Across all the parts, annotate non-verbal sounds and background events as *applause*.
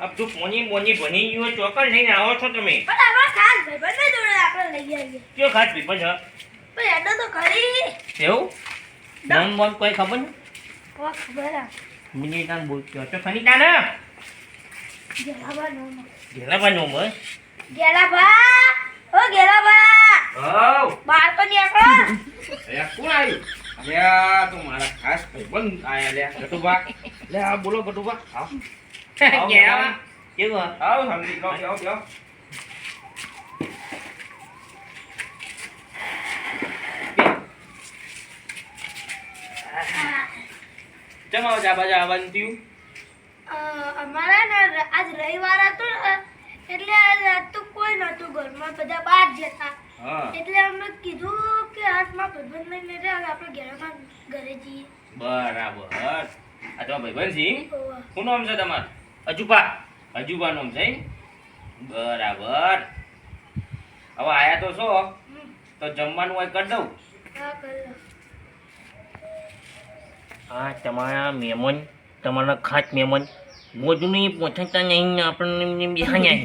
અબ તું પોની મોની ભણી ગયો ચોકર લઈને આવો છો તમે. પણ આમાં ખાસ ભાઈબંધને જોડે આપણે લઈ આવીએ. કયો ખાસ પીપલ છે પણ એડો તો ખરી. એવું? નામ બોમ કોઈ ખબર નહીં? ઓ ખબર મિની નામ બોલતો તો ખની તાને ગેલાબા નો ઘેલા બનો મય ગેલાબા ઓ ગેલાબા હવ. બહાર તો નીકળો. કોણ આવ્યું? અલ્યા તો મારા ખાસ ભાઈબંધ આયા લ્યા ગટુભા. લે આ બોલો ગટુભા આવ ઘેલા કેવું આવ સમજી લો આવ આવ જમાવ જા બાજા આવવાનું થયું અ, અમારા ને આજ રવિવાર હતો એટલે આજ રાત તો કોઈ નહોતું ઘરમાં બધા બહાર જતા એટલે અમે કીધું કે હાથમાં ભાઈબંધ લઈને રે હવે આપણે ઘેરમાં ઘરે જઈએ બરાબર આ તો ભગવાન સિંહ શું નામ છે તમારું અજુબા અજુબા નામ છે બરાબર. હવે આયા તો છો. તો જમવાનું હોય કરી દઉં. હા તમારા મહેમાન તમારા ખાસ મહેમાન મોજની પહોંચતા નહીં આપણને બિહાન્યા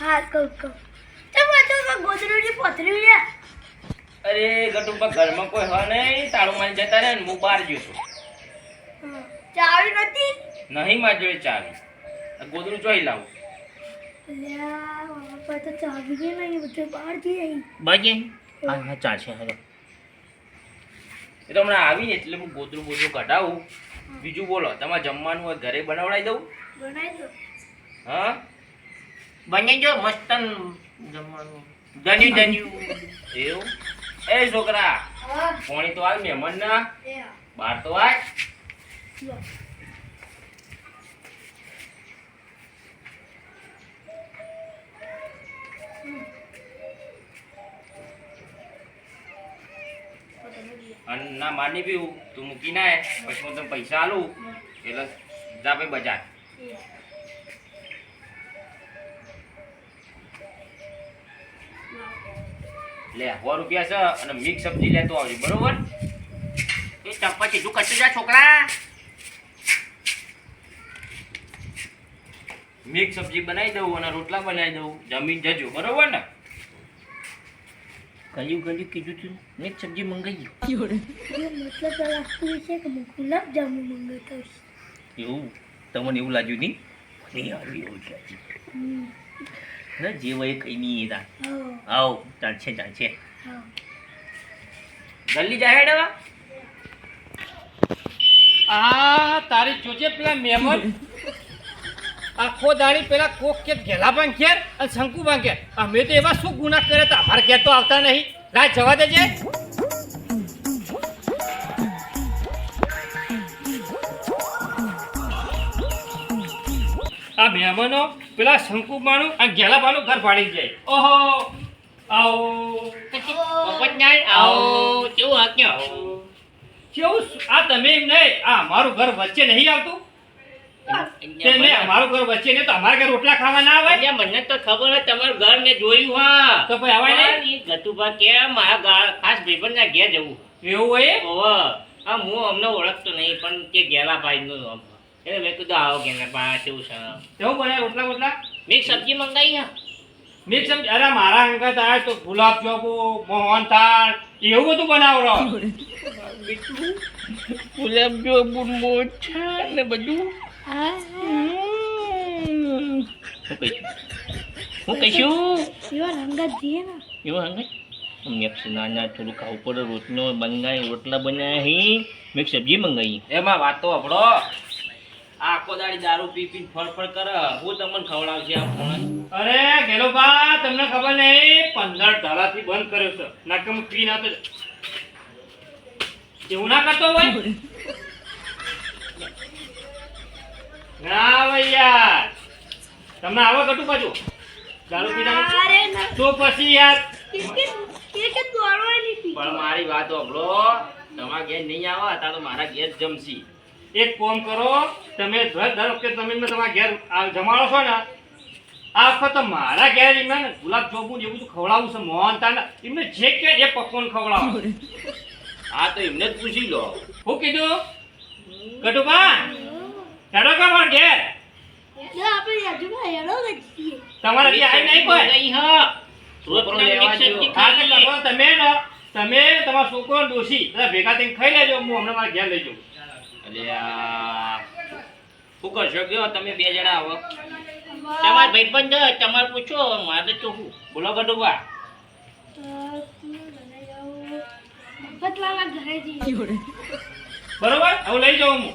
હા કહું કહું. અરે ગટુબા ઘરમાં કોઈ હોય નહીં. તારું મારી જતા રહે ને હું બહાર જઈશું છું. ચાવી નથી નહીં મારી જોડે ચાવી. આ ગોદડું જોઈ લાવું. અલ્યા તો ચાવી બી નહીં બધે બહાર જઈ આવી બાજી હા હા ચાલશે હાલો. એ તો હમણાં આવીને એટલે હું ગોદડું બોદડું કઢાવું. બીજું બોલો તમારે જમવાનું હોય ઘરે બનાવડાવી દઉં? બનાવી હા? બની જો મસ્ત જમવાનું. જન્યું જન્યું એવું? એ છોકરા હા. તો આવ મહેમાન ના. બાર તો આય. લો. ના માની પીવું તું મૂકી ના. પછી હું તને પૈસા આલું એટલે જા ભાઈ બજાર લે, સો રૂપિયા છે અને મિક્સ સબ્જી લેતો આવજે, બરોબર એ ચપ્પા તું કશું જા, છોકરા મિક્સ સબ્જી બનાવી દઉં અને રોટલા બનાવી દઉં. જમીન જજો. બરોબર ને? કયું કયું કીધું તું? મિક્સ સબ્જી મંગાવી મતલબ લાગતું છે કે ગુલાબ જામુ મંગાવતો એવું? તમને એવું લાગ્યું નહીં? મને હારું એવું લાગ્યું. જે વય કઈ નહીં હા. આવ ચાલશે ચાલશે જલ્દી જાય ડવા આ તારી જોજે પેલા મહેમાન આખો દાડી પેલા કોક કે ઘેલા પણ અને શંકુ પણ અમે તો એવા શું ગુના કરે તો અમારે ઘેર તો આવતા નહીં. રાત જવા દેજે. આ મહેમાનો પેલા શંકુબાનું અને ઘેલાબાનું ઘર ભાડી જાય. ઓહો આવો. પપન્યાય આવો. કેવું હાક્યો કેવું આ તમે એમ નહીં આ અમારું ઘર વચ્ચે નહીં આવતું? તે નહીં અમારું ઘર વચ્ચે નહીં તો અમારા ઘર રોટલા ખાવા ના આવે મને તો ખબર હે તમારું ઘર મેં જોયું હા. તો ભાઈ આવાય નહીં? ગતુભા કે મારા ગા- ખાસ ભાઈબંધના ઘેર જવું. એવું હોય ઓવે. આ હું અમને ઓળખતો નહીં પણ કે ગેલા ભાઈનું નામ એટલે મેં કીધું આવો કે છે? બને રોટલા મિક્સ સબ્જી મંગાવી હા. મિક્સ સબ્જી અરે મારા અંગત આવે તો ગુલાબ ચોકુ મોહન થાળ એવું બધું બનાવરો *laughs* ગુલાબ જાંબુ મોછા ને બધું? હું કહીશું એવા રંગત જઈએ ને એવું રંગત મિક્સ નાના થોડું ખાવું પડે રોટલો બંગાય રોટલા બનાવ્યા હી મિક્સ સબ્જી મંગાવી એમાં વાત તો આપણો આખો દાડી દારૂ પી પી ફળ ફળ કરે હું તમને ખવડાવશે આ ફોન અરે ગેલોબા તમને ખબર નહીં પંદર ધારાથી બંધ કર્યો છે નકમ પી ના તો એવું ના કરતો હોય ના ભૈયા. તમને આવો કટુ પાછું. દારૂ પીતા તો પછી યાર. પણ મારી વાત સાંભળો. તમારા ઘેર નહીં આવે તા તો મારા ઘેર જમશી. એક ફોન કરો તમે દર દર વખતે તમે તમારા ઘેર જમાડો છો ને આ વખત મારા ઘેર એમને ને ગુલાબ જાંબુ જેવું એવું બધું ખવડાવું છે મોહન ને એમને જે કે એ પકવાન ખવડાવો. *laughs* હા તો એમને જ પૂછી લો. હું કીધું? કટુબા હેડો કામ જ છીએ તમારે હજી આવી નહીં કોઈ? નહીં હા. છોકરો રોટલા લેવા મિક્સ દ્યો. સબ્જી હા, તમે ને તમે ને તમારો છોકરો ને બધા ભેગા થઈને ખાઈ લેજો. હું હમણાં મારા ઘેર લઈ જાઉં. અલ્યા શું કરશો? કયો તમે બે જણા આવો. તમારા ભાઈબંધ છે, તમારે પૂછો. મારે તો શું? બોલો મફતવાળા બરોબર? હવે લઈ જાઉં હું.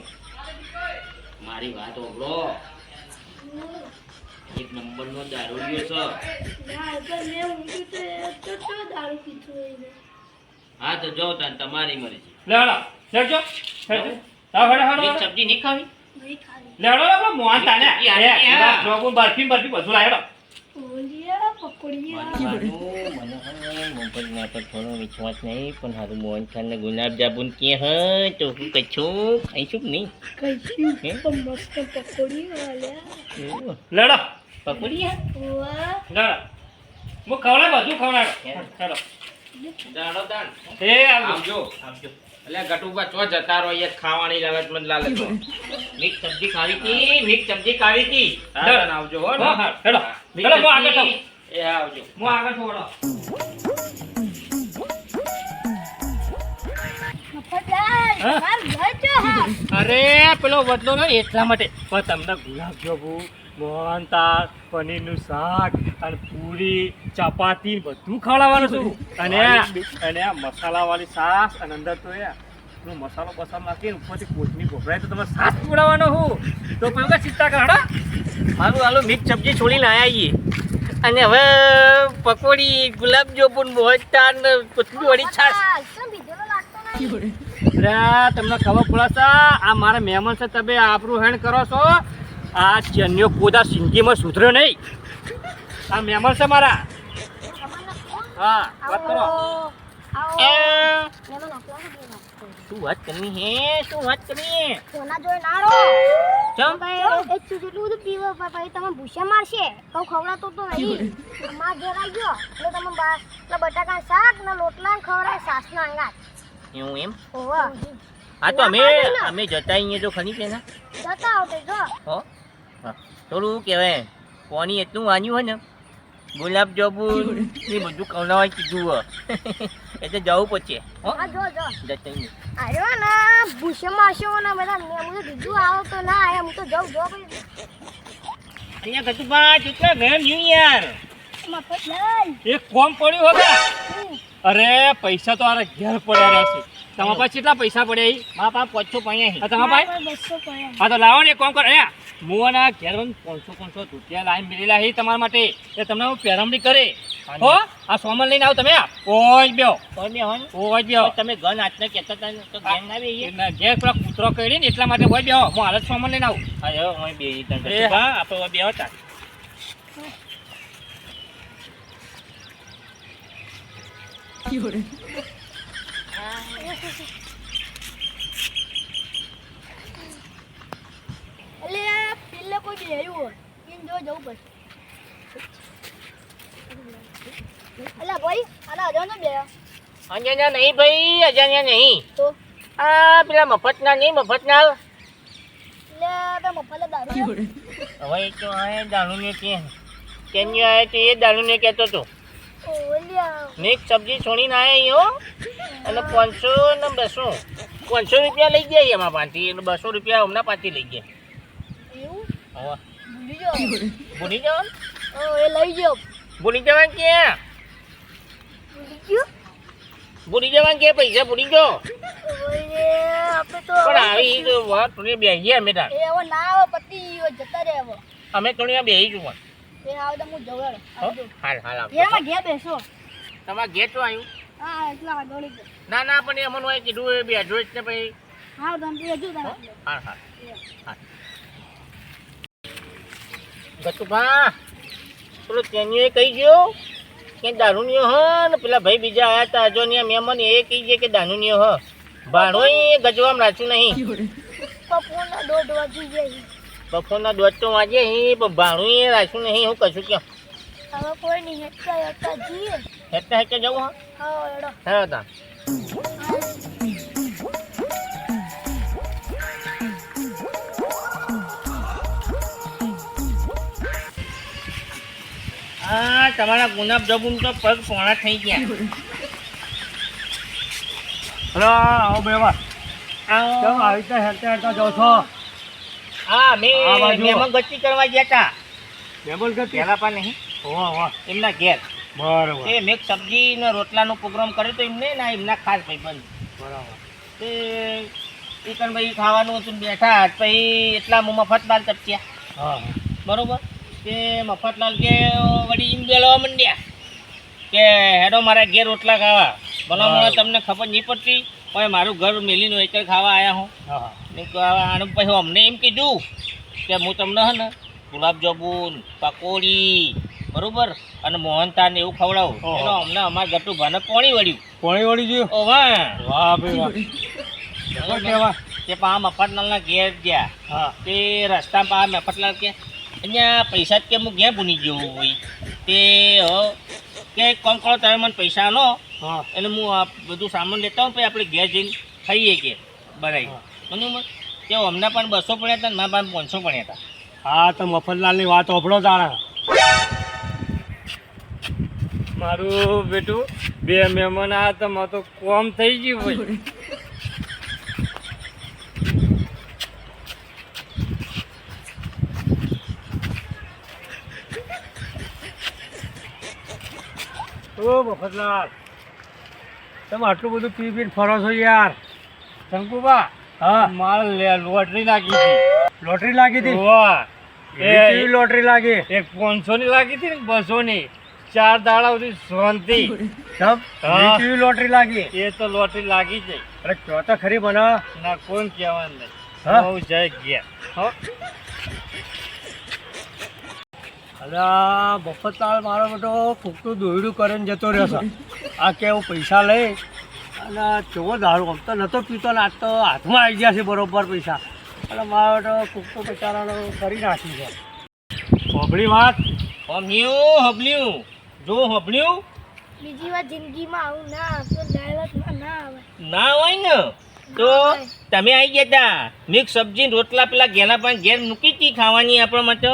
મારી વાત ઓગળો એક છે. ના દારૂ પીધો એને. હા તો જો તાન તમારી મરજી. લેડો હડો લેજો હેડો હાલો, હેડો, હેડો. સબ્જી નહીં ખાવી? લેડો લેડો મોહન તાને. હા. બરફી બરફી બધું લાય, હેડો. ઓલિયા પકોડિયા મને પર થોડો વિશ્વાસ નહીં પણ હારું મોહન થાળ ને ગુલાબ જાંબુ કે હે તો હું કશું ખાઈશું નહીં કઈશું મસ્ત પકોડી વાળ્યા એવું? લે હડો, પકોડી હે? વાહ લે હડો. હું ખવડાવ, બધું ખવડાવ. હેડો. દાડો દાન. એ, આવજો. આવજો આવજો એટલે ગટુબા ચો જતા રહો ખાવાની લાલચ મત તો મિક્સ સબ્જી ખાવી હતી મિક્સ સબ્જી ખાવી હતી આવજો હો હેડો. હેડો, આગળ. એ આવજો. હું આગળ હા? હા? અરે પેલો વડલો ને એટલા માટે. પણ તમને ગુલાબ જાંબુ મોહનતાળ પનીરનું શાક અને પૂરી ચપાતી બધું ખવડાવવાનું છું. અને અને આ મસાલાવાળી સાસ અને અંદર તો એ પેલો મસાલો બસાલો નાખીને ઉપરથી કોથમીર ગોભરાય તો તમે સાસ પીવડાવવાનો હું. તો પછી કઈ ચિંતા કર મારું હાલો મિક્સ સબ્જી છોડીને આવ્યા છીએ. અને હવે પકોડી ગુલાબ જોબુન મોહનતાળ ને કોથમીર વાળી છાશ. અરે તમને ખબર પડે છે આ મારા મહેમાન છે તમે આપણું હેણ કરો છો. આ ચન્યો કોદા સિંગીમાં સુધર્યો નહીં. આ મહેમાન છે મારા. હા વાત કરો. શું વાત કરવી હે? શું વાત કરવી સોના જોઈ નારો ચમ? ભાઈ એક ચીજ એટલું બધું પીવો ભાઈ તમે ભૂસા મારશે. તો ખવડાતો તો નહીં. માં ઘેર આવી ગયો. એટલે તમે બા- એટલે બટાકા શાક ને લોટલા ને ખવડાય સાસના અંગાત એવું એમ? ઓવા હા તો અમે અમે જતા અહીંયા જો ખરી પેલા જતા આવતે જો. હો? હા. થોડું કહેવાય કોની એટલું વાન્યું હોય ને ગુલાબ જાંબુ *laughs* એ બધું ખવડાવવા કીધું એ એટલે જવું પછી હો. હા જો જો. જતા અહીંયા. અરે ના ભૂસ્યા મારશો ના બધા મેં હું કીધું આવો તો ના આયા હું તો જાઉં જો ભાઈ. અહીંયા કતુભા કેટલા ઘર ન્યુ યાર. એક કોમ પડ્યું હવે. અરે પૈસા તો આરે ઘેર પડ્યા રહેશે. તમારા પાસે કેટલા પૈસા પડ્યા ઈ? મારા પાસે પાંચસો પૈયા હા તમારા પાસે? હા તો લાવો ને કોમ કામ કરો. અહીંયા. મુવાના ઘેર પાંચસો પાંચસો રૂપિયા લાઈન મેળેલા છે તમારા માટે. એ તમને હું પેરામણી કરે. હો આ સોમન લઈને આવો તમે ઓજ બેહો. કોઈ બે ઓજ બેહો. તમે ગન હાથને કહેતા હતા તો ગેંગ ના બેહીએ ઘેર પેલા કૂતરો કરી ને એટલા માટે હોય બેહો. હું હાલત સોમન લઈને આવું. હા હવે હું બેહી આપણે હવે બે હતા એટલે પેલે કોઈ બેહ્યું હોય. એમ જો જવું પડશે. એટલે ભાઈ આના હજાર બે. અજાણ્યા નહીં ભાઈ અજાણ્યા નહીં. તો? આ પેલા મફતના નહીં મફતના? દારૂ હવે તો આ દારૂને કે કેન્યુ આવે તો એ દારૂને કહેતો હતો મિક્સ સબ્જી છોડીને આવ્યા અહીંયો અને પાંચસો ને બસો. પાંચસો રૂપિયા લઈ ગયા એમાં પાંચથી એટલે બસો રૂપિયા હમણાં પાછી લઈ ગયા. ભૂલી જાઓ. જવાનું લઈ જાઓ. ભૂલી જવાનું કે? ભૂલી જવાનું કે? પૈસા ભૂલી ગયો? પણ આવી વાત થોડી બેસી અમે તાર. અમે થોડી બેસી છું પણ એ આવે તો હું જવું હેડો. હો? આવજો. હાલ હાલ આવજો. ઘેરમાં ઘેર બેસો. તમારે ઘેર તો આવ્યું? હા એટલા આગળ ના ના પણ એ અમને કીધું એ બેઠો જ ને પછી. હા તમે હજુ હો? હાલ હાલ. હાલ. ગતુભા પેલો તેનીએ કહી ગયો કે દારૂનિયો હ ને પેલા ભાઈ બીજા આયા હતા અજોનિયા મહેમાન એ કહી ગયા કે દારૂનિયો હ. ભાડો ગજવામાં રાખ્યું નહીં. પપ્પુના દોઢ વાગી જાય બપોરના દોઢ તો વાગે અહીં પણ ભાણું એ રાખ્યું નહીં હું કશું ક્યાં. હવે કોઈ નહીં જઈએ. જવું હા? હા હા તા આ તમારા ગુલાબ જબુન તો પગ પોણા થઈ ગયા. હલો આવો બેવા. આવો. કેમ આવી રીતે હેરતા હેરતા જાઓ છો? હા મેં બાજુ. ગતિ કરવા ગયા હતા મેમલ ગતિ? પહેલા નહીં. વાહ વાહ એમના ઘેર. બરાબર. એ મેં સબ્જી ને રોટલાનો પ્રોગ્રામ કર્યો તો એમને ના એમના ખાસ ભાઈબંધ. બરાબર. તે ચિકન ભાઈ ખાવાનું હતું બેઠા પછી એટલા મફતલાલ ચપચ્યા હા બરોબર? તે મફતલાલ કે વળી એમ બોલાવા માંડ્યા. કે હેડો મારા ઘેર રોટલા ખાવા. ભલા તમને ખબર નહીં પડતી. પણ મારું ઘર મેલીને વેચર ખાવા આવ્યા હું. હા ને આનું પછી અમને એમ કીધું કે હું તમને હે ને ગુલાબજાંબુન પકોડી બરોબર? અને મોહનથાળ ને એવું ખવડાવું. એનો અમને અમારા ગટુ ભાને પોણી વળ્યું. પોણી વળી ગયું? ઓ વાહ. વાહ ભાઈ વાહ. પા મફતલાલના ઘેર ગયા. હા. તે રસ્તામાં પા મફતલાલ કે અહીંયા પૈસા જ કે હું ક્યાં ભૂલી ગયો હોય. તે હો કે એક કામ કરો તમે મને પૈસા નો એટલે હું આ બધું સામાન લેતા હોઉં પછી આપણે ઘેર જઈને ખાઈએ કે બનાવી મને બરાબર અમને પણ બસો પડ્યા હતા ને મારા પાસે પાંચસો પડ્યા હતા. હા તો મફતલાલની વાત ઓફળો તારા મારું બેટું બે મહેમાન આ તો મારે તો કોમ થઈ ગયું ભાઈ ઓ મફતલાલ તમે આટલું બધું પી પીને ફરો છો યાર. શંકુબા હા. મારે લોટરી લાગી હતી. લોટરી લાગી હતી? વાહ. એ લોટરી લાગી? એક પાંચસો ની લાગી હતી ને બસો ની ચાર દાડા સુધી શાંતિ. કેવી લોટરી લાગી? એ તો લોટરી લાગી જાય અરે તો ખરી મને ના કોણ કહેવાનું નહીં. બહુ જય ગયા. અલા મફતલાલ મારો બેટો ફૂકતું દોયડું કરીને જતો રહેશે આ કેવું પૈસા લઈ અને કેવો દારૂ આમ તો નતો પીતો ને આજ તો હાથમાં આવી ગયા છે બરોબર પૈસા. અને મારો બેટો ફૂકતું બિચારાનો કરી નાખી છે. હોબળી વાત? હમ્યું હબલ્યું જો હબલ્યું બીજી વાર જિંદગીમાં આવું ના તો ડાયલોગમાં ના આવે. ના હોય ને? તો તમે આવી ગયા હતા મિક્સ સબ્જી રોટલા પેલા ઘેના પણ ઘેર મૂકી હતી ખાવાની આપણા માટે?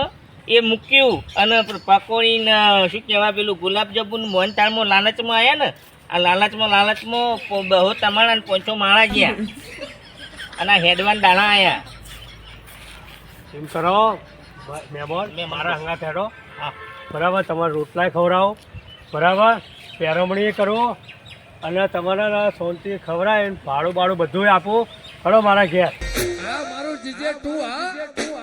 એ મૂક્યું અને પકોડી ને શું કહેવાય પેલું ગુલાબજાંબુ મોહનતાળમાં લાલચમાં આવ્યા ને આ લાલચમાં લાલચમાં બહુ તમારા પોંચો માળા ગયા. *laughs* અને આ હેડવાન દાણા આવ્યા એમ કરો મહેમાન મેં મારા હંગા થેડો હા બરાબર તમારે રોટલાય ખવડાવો. બરાબર પેરમણી કરો અને તમારા શાંતિ ખવડાય ભાડું ભાડું બાળું બધું આપો. કરો મારા ઘેર. આ મારું જીજે તું હા.